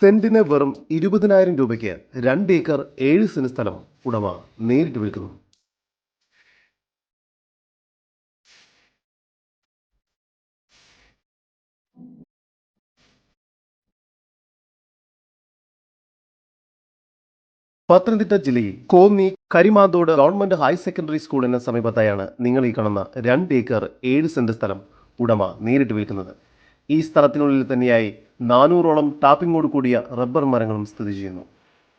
സെന്റിന് വെറും ഇരുപതിനായിരം രൂപയ്ക്ക് രണ്ട് ഏക്കർ ഏഴ് സെന്റ് സ്ഥലം ഉടമ നേരിട്ട് വിൽക്കുന്നു. പത്തനംതിട്ട ജില്ലയിൽ Konni Karimanthodu government higher secondary സ്കൂളിന് സമീപത്തായാണ് നിങ്ങൾ ഈ കാണുന്ന രണ്ട് ഏക്കർ ഏഴ് സെന്റ് സ്ഥലം ഉടമ നേരിട്ട് വിൽക്കുന്നത്. ഈ സ്ഥലത്തിനുള്ളിൽ തന്നെയായി നാനൂറോളം ടാപ്പിങ്ങോട് കൂടിയ റബ്ബർ മരങ്ങളും സ്ഥിതി ചെയ്യുന്നു.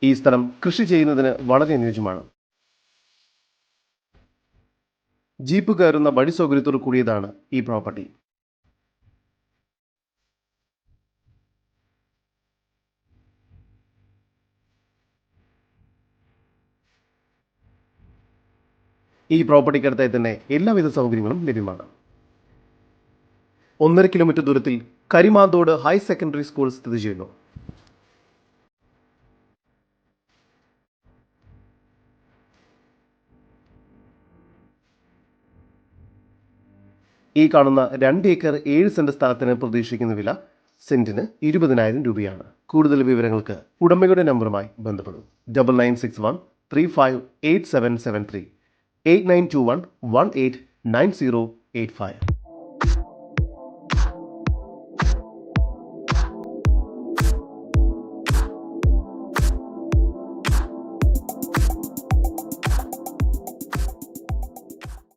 ഈ സ്ഥലം കൃഷി ചെയ്യുന്നതിന് വളരെ അനുയോജ്യമാണ്. ജീപ്പ് കയറുന്ന വഴി സൗകര്യത്തോട് കൂടിയതാണ് ഈ പ്രോപ്പർട്ടി. ഈ പ്രോപ്പർട്ടിക്കടുത്തായി തന്നെ എല്ലാവിധ സൗകര്യങ്ങളും ലഭ്യമാണ്. ഒന്നര കിലോമീറ്റർ ദൂരത്തിൽ കരിമാന്തോട് ഹയർ സെക്കൻഡറി സ്കൂൾ സ്ഥിതി ചെയ്യുന്നു. ഈ കാണുന്ന രണ്ട് ഏക്കർ ഏഴ് സെന്റ് സ്ഥലത്തിന് പ്രതീക്ഷിക്കുന്ന വില സെന്റിന് ഇരുപതിനായിരം രൂപയാണ്. കൂടുതൽ വിവരങ്ങൾക്ക് ഉടമയുടെ നമ്പറുമായി ബന്ധപ്പെടും. Double nine six one three five eight seven seven three eight nine two one one eight nine zero eight five